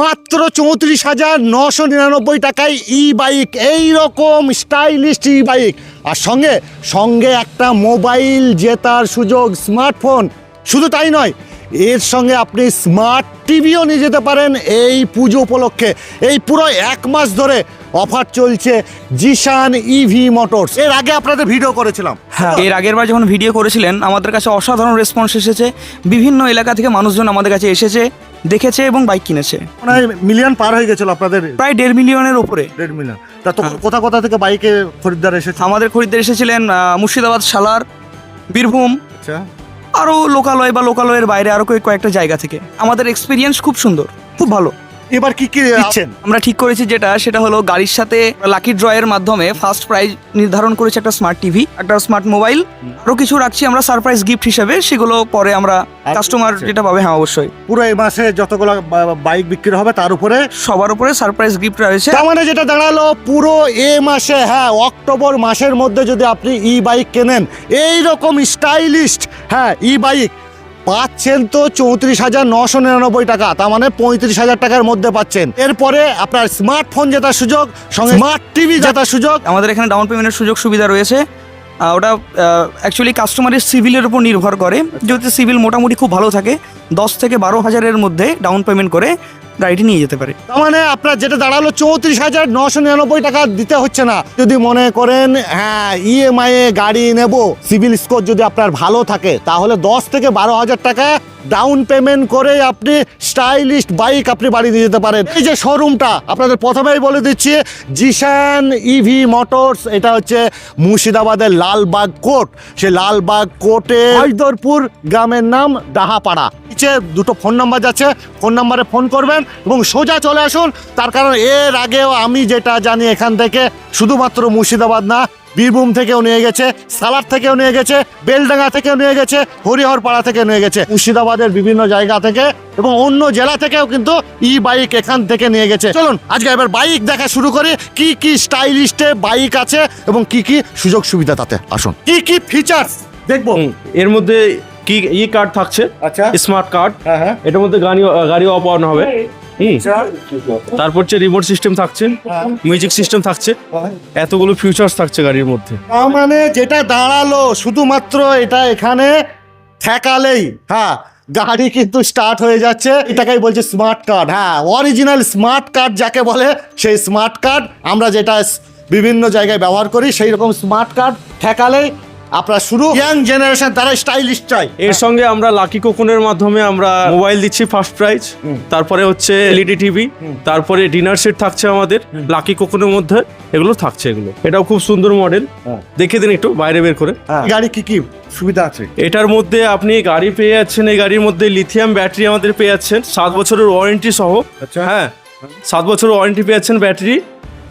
মাত্র চৌত্রিশ হাজার নশো নিরানব্বই টাকায় ই বাইক এই রকম স্টাইলিশ ই বাইক আর সঙ্গে সঙ্গে একটা মোবাইল জেতার সুযোগ স্মার্টফোন শুধু তাই নয় এর সঙ্গে আপনি স্মার্ট টিভিও নিয়ে যেতে পারেন এই পুজো উপলক্ষে। এই পুরো এক মাস ধরে অফার চলছে জিশান ইভি মোটরস এর আগে আপনাদের ভিডিও করেছিলাম। হ্যাঁ। এর আগের বার যখন ভিডিও করেছিলেন আমাদের কাছে অসাধারণ রেসপন্স এসেছে। বিভিন্ন এলাকা থেকে মানুষজন আমাদের কাছে এসেছে। দেখেছে এবং বাইক কিনেছে। মনে মিলিয়ন পার হয়ে গেছিল আপনাদের? প্রায় দেড় মিলিয়নের উপরে দেড় মিলিয়ন তা তো কোথা কোথা থেকে বাইকে খরিদ্দার এসেছে? আমাদের খরিদ্দার এসেছিলেন আহ, মুর্শিদাবাদ সালার বীরভূম আচ্ছা। আরও লোকালয় বা লোকালয়ের বাইরে আরও কয়েক- কয়েকটা জায়গা থেকে। আমাদের এক্সপিরিয়েন্স খুব সুন্দর খুব ভালো। এবার কি কি দিচ্ছেন? আমরা ঠিক করেছি যেটা সেটা হলো গাড়ির সাথে লাকি ড্রয়ের মাধ্যমে ফার্স্ট প্রাইজ নির্ধারণ করেছে একটা স্মার্ট টিভি একটা স্মার্ট মোবাইল আরও কিছু রাখছি আমরা সারপ্রাইজ গিফট হিসেবে সেগুলো পরে আমরা কাস্টমার। যেটা পাবে হ্যাঁ অবশ্যই। পুরো এই মাসে যতগুলো বাইক বিক্রি হবে তার উপরে? সবার উপরে সারপ্রাইজ গিফট রয়েছে। তার মানে যেটা দাঁড়াল পুরো এ মাসে হ্যাঁ অক্টোবর মাসের মধ্যে যদি আপনি ই বাইক কেনেন এই রকম স্টাইলিস্ট হ্যাঁ ই বাইক পাচ্ছেন তো চৌত্রিশ হাজার নশো নিরানব্বই টাকা তার মানে পঁয়ত্রিশ হাজার টাকার মধ্যে পাচ্ছেন। এরপরে আপনার স্মার্টফোন জেতার সুযোগ সঙ্গে স্মার্ট টিভি জেতার সুযোগ। আমাদের এখানে ডাউন পেমেন্টের সুযোগ সুবিধা রয়েছে। ওটা অ্যাকচুয়ালি কাস্টমারের সিভিলের উপর নির্ভর করে। যদি সিভিল মোটামুটি খুব ভালো থাকে দশ থেকে বারো হাজারের মধ্যে ডাউন পেমেন্ট করে গাড়িটি নিয়ে যেতে পারে। তার মানে আপনার যেটা দাঁড়াল চৌত্রিশ হাজার নশো নিরানব্বই টাকা দিতে হচ্ছে না। যদি মনে করেন হ্যাঁ ইএমআই এ গাড়ি নেব, সিভিল স্কোর যদি আপনার ভালো থাকে, তাহলে দশ থেকে বারো হাজার টাকা ডাউন পেমেন্ট করে আপনি স্টাইলিশ বাইক আপনি বাড়ি নিয়ে যেতে পারেন। এই যে শোরুমটা আপনাদের প্রথমেই বলে দিচ্ছি জিশান ইভি মোটরস এটা হচ্ছে মুর্শিদাবাদের লালবাগ কোর্ট। সে লালবাগ কোর্টে হরিদরপুর গ্রামের নাম ডাহাপাড়া। নিচে দুটো ফোন নাম্বার যাচ্ছে ফোন নাম্বারে ফোন করবেন। এবং সোজা চলে আসুন। তার কারণ এর আগেও আমি যেটা জানি এখান থেকে, শুধুমাত্র মুর্শিদাবাদ না, বীরভূম থেকেও নিয়ে গেছে, সালার থেকেও নিয়ে গেছে, বেলডাঙ্গা থেকেও নিয়ে গেছে, হরিহরপাড়া থেকে নিয়ে গেছে, মুর্শিদাবাদের বিভিন্ন জায়গা থেকে এবং অন্য জেলা থেকেও কিন্তু ই বাইক এখান থেকে নিয়ে গেছে। চলুন, আজকে এবার বাইক দেখা শুরু করে, কি কি স্টাইলিস্টে বাইক আছে এবং কি কি সুযোগ সুবিধা তাতে। আসুন। কি কি ফিচার্স দেখব? এর মধ্যে কি ই কার্ড থাকছে? আচ্ছা। স্মার্ট কার্ড হ্যাঁ হ্যাঁ। এটার মধ্যে গাড়ি গাড়ি অফ অন হবে। হুম, তারপর হচ্ছে রিমোট সিস্টেম থাকছে। মিউজিক সিস্টেম থাকছে। এতগুলো ফিউচার্স থাকছে গাড়ির মধ্যে। তার মানে যেটা দাঁড়াল শুধুমাত্র এটা এখানে ঠেকালেই। হ্যাঁ গাড়ি কিন্তু স্টার্ট হয়ে যাচ্ছে। এটাকেই বলছে স্মার্ট কার্ড হ্যাঁ অরিজিনাল স্মার্ট কার্ড যাকে বলে সেই স্মার্ট কার্ড আমরা যেটা বিভিন্ন জায়গায় ব্যবহার করি সেই রকম স্মার্ট কার্ড ঠেকালেই আপনার শুরু? ইয়াং জেনারেশন তারা স্টাইলিশ চাই এর সঙ্গে আমরা লাকি কোকনের মাধ্যমে আমরা মোবাইল দিচ্ছি ফার্স্ট প্রাইজ। তারপরে হচ্ছে এলইডি টিভি। তারপরে ডিনার সেট থাকছে আমাদের লাকি কোকনের মধ্যে। এগুলো থাকছে এগুলো। এটাও খুব সুন্দর মডেল। হ্যাঁ। দেখে দিন একটু বাইরে বের করে। গাড়ি কি কি সুবিধা আছে? এটার মধ্যে আপনি গাড়ি পেয়ে যাচ্ছেন এই গাড়ির মধ্যে লিথিয়াম ব্যাটারি আমাদের পেয়ে যাচ্ছেন। সাত বছরের ওয়ারেন্টি সহ। আচ্ছা। হ্যাঁ। সাত বছরের ওয়ারেন্টি পেয়ে যাচ্ছেন ব্যাটারি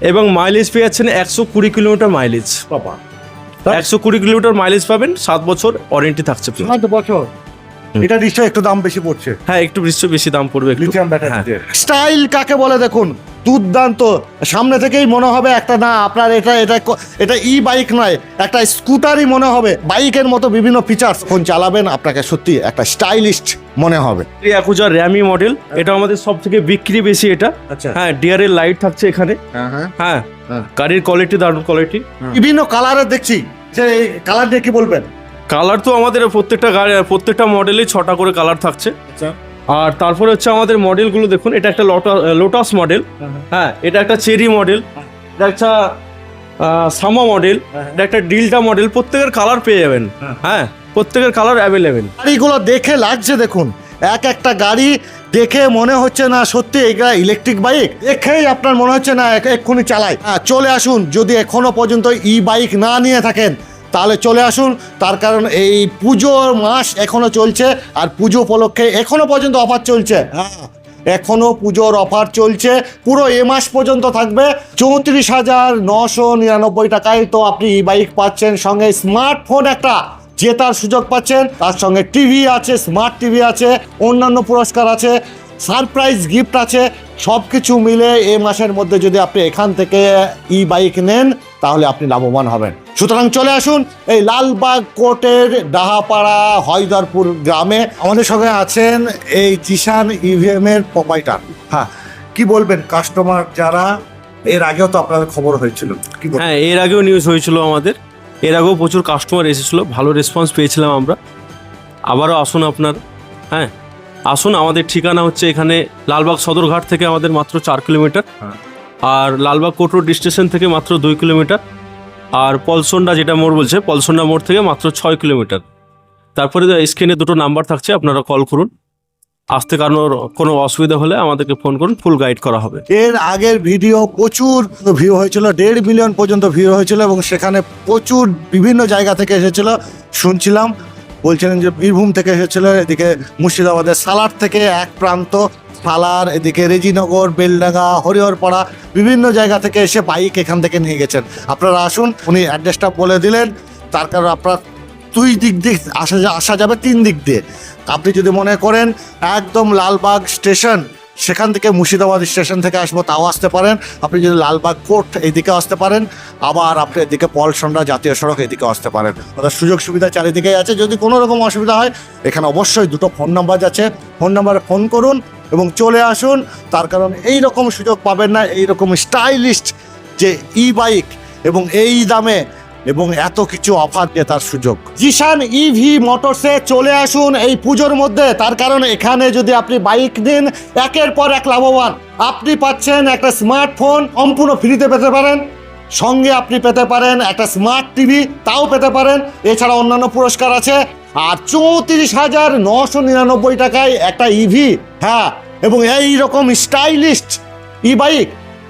এবং মাইলেজ পেয়ে যাচ্ছেন একশো কুড়ি কিলোমিটার মাইলেজ বাবা। একশো কুড়ি কিলোমিটার মাইলেজ পাবেন সাত বছর ওয়ারেন্টি থাকছে সাত বছর? এটা নিশ্চয়ই একটু দাম বেশি পড়ছে। হ্যাঁ একটু নিশ্চয়ই বেশি দাম পড়বে লিথিয়াম হ্যাঁ। ব্যাটারি স্টাইল কাকে বলে দেখুন? দুর্দান্ত। সামনে থেকেই মনে হবে একটা না আপনার এটা এটা এটা ই বাইক নয় একটা স্কুটারই মনে হবে। বাইকের মতো বিভিন্ন ফিচার্স ফোন চালাবেন আপনাকে সত্যি একটা স্টাইলিস্ট মনে হবে। একুজা র্যামি মডেল এটা আমাদের সব থেকে বিক্রি বেশি এটা। আচ্ছা। হ্যাঁ ডিয়ারের লাইট থাকছে এখানে। হ্যাঁ হ্যাঁ। হ্যাঁ হ্যাঁ। গাড়ির কোয়ালিটি দারুণ কোয়ালিটি বিভিন্ন কালারের দেখছি। যে কালার নিয়ে কি বলবেন? কালার তো আমাদের প্রত্যেকটা গাড়ি প্রত্যেকটা মডেলে ছটা করে কালার থাকছে। আচ্ছা। আর তারপরে হচ্ছে আমাদের মডেলগুলো দেখুন, এটা একটা লোটাস মডেল হ্যাঁ এটা একটা চেরি মডেল এটা একটা সামা মডেল। এটা একটা ডিলটা মডেল প্রত্যেকের কালার পেয়ে যাবেন। হ্যাঁ প্রত্যেকের কালার অ্যাভেলেবেল গাড়িগুলো দেখে লাগছে দেখুন। এক একটা গাড়ি দেখে মনে হচ্ছে না সত্যি এটা ইলেকট্রিক বাইক দেখেই আপনার মনে হচ্ছে না এক- এক্ষুনি চালাই হ্যাঁ চলে আসুন। যদি এখনও পর্যন্ত ই বাইক না নিয়ে থাকেন তাহলে চলে আসুন। তার কারণ এই পুজোর মাস এখনও চলছে আর পুজো উপলক্ষে এখনও পর্যন্ত অফার চলছে। হ্যাঁ এখনও পুজোর অফার চলছে। পুরো এ মাস পর্যন্ত থাকবে। চৌত্রিশ হাজার নশো নিরানব্বই টাকায় তো আপনি ই বাইক পাচ্ছেন, সঙ্গে স্মার্টফোন একটা জেতার সুযোগ পাচ্ছেন। তার সঙ্গে টিভি আছে স্মার্ট টিভি আছে, অন্যান্য পুরস্কার আছে সারপ্রাইজ গিফট আছে। সব কিছু মিলে এ মাসের মধ্যে যদি আপনি এখান থেকে ই বাইক নেন, তাহলে আপনি লাভবান হবেন। সুতরাং চলে আসুন এই লালবাগ কোর্টের ডাহাপাড়া হয়দারপুর গ্রামে। আমাদের সঙ্গে আছেন এই জিশান ইভিএম এর প্রোপাইটার হ্যাঁ কি বলবেন কাস্টমার যারা? এর আগেও তো আপনাদের খবর হয়েছিল। হ্যাঁ এর আগেও নিউজ হয়েছিল আমাদের। এর আগেও প্রচুর কাস্টমার এসেছিল। ভালো রেসপন্স পেয়েছিলাম আমরা। আবারও আসুন আপনার। হ্যাঁ আসুন আমাদের ঠিকানা হচ্ছে এখানে লালবাগ সদরঘাট থেকে আমাদের মাত্র চার কিলোমিটার। হ্যাঁ। আর লালবাগ কোট রোড স্টেশন থেকে মাত্র দুই কিলোমিটার। আর পলসন্ডা যেটা মোড় বলছে পলসন্ডা মোড় থেকে মাত্র ছয় কিলোমিটার। তারপরে স্ক্রিনে দুটো নাম্বার থাকছে আপনারা কল করুন। আসতে কারোর কোনো অসুবিধা হলে আমাদেরকে ফোন করুন ফুল গাইড করা হবে। এর আগের ভিডিও প্রচুর ভিউ হয়েছিল দেড় মিলিয়ন পর্যন্ত ভিউ হয়েছিল এবং সেখানে প্রচুর বিভিন্ন জায়গা থেকে এসেছিল শুনছিলাম। বলছিলেন যে বীরভূম থেকে এসেছিল এদিকে মুর্শিদাবাদের সালার থেকে এক প্রান্ত সালার এদিকে রেজিনগর, বেলডাঙ্গা, হরিহরপাড়া, বিভিন্ন জায়গা থেকে এসে বাইক এখান থেকে নিয়ে গেছেন। আপনারা আসুন, উনি অ্যাড্রেসটা বলে দিলেন, তার কারণ আপনার দুই দিক দিক আসা আসা যাবে তিন দিক দিয়ে। আপনি যদি মনে করেন, একদম লালবাগ স্টেশন সেখান থেকে মুর্শিদাবাদ স্টেশন থেকে আসব, তাও আসতে পারেন। আপনি যদি লালবাগ কোর্ট এদিকে আসতে পারেন, আবার আপনি এদিকে পলসন্ডা জাতীয় সড়ক এদিকে আসতে পারেন। অর্থাৎ সুযোগ সুবিধা চারিদিকেই আছে। যদি কোনো রকম অসুবিধা হয়, এখানে অবশ্যই দুটো ফোন নাম্বার আছে। ফোন নাম্বারে ফোন করুন এবং চলে আসুন। তার কারণ এই রকম সুযোগ পাবেন না। এই রকম স্টাইলিস্ট যে ই বাইক এবং এই দামে এবং এত কিছু অফার দিয়ে তার সুযোগ। জিশান ইভি মোটরসে চলে আসুন এই পুজোর মধ্যে। তার কারণ এখানে যদি আপনি বাইক নিন, একের পর এক লাভবান। আপনি পাচ্ছেন একটা স্মার্টফোন সম্পূর্ণ ফ্রিতে পেতে পারেন। সঙ্গে আপনি পেতে পারেন একটা স্মার্ট টিভি তাও পেতে পারেন। এছাড়া অন্যান্য পুরস্কার আছে। আর চৌত্রিশ হাজার নশো নিরানব্বই টাকায় একটা ইভি হ্যাঁ এবং এই রকম স্টাইলিস্ট ই বাইক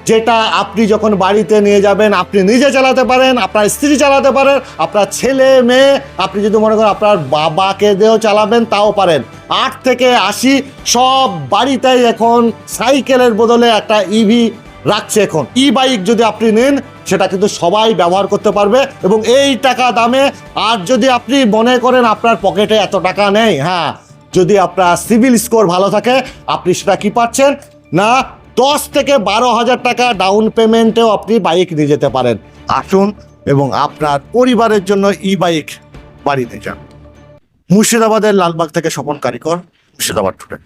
যেটা আপনি যখন বাড়িতে নিয়ে যাবেন, আপনি নিজে চালাতে পারেন, আপনার স্ত্রী চালাতে পারেন, আপনার ছেলে, মেয়ে, আপনি যদি মনে করেন আপনার বাবাকে দিয়েও চালাবেন, তাও পারেন। আট থেকে আশি সব বাড়িতেই এখন সাইকেলের বদলে একটা ইভি রাখছে এখন। ই বাইক যদি আপনি নেন, সেটা কিন্তু সবাই ব্যবহার করতে পারবে এবং এই টাকা দামে আর যদি আপনি মনে করেন আপনার পকেটে এত টাকা নেই হ্যাঁ যদি আপনার সিভিল স্কোর ভালো থাকে, আপনি সেটা কি পাচ্ছেন? না দশ থেকে বারো হাজার টাকা ডাউন পেমেন্টেও আপনি বাইক নিয়ে যেতে পারেন। আসুন এবং আপনার পরিবারের জন্য ই বাইক বাড়িতে যান। মুর্শিদাবাদের লালবাগ থেকে স্বপন কারিকর, মুর্শিদাবাদ টুডে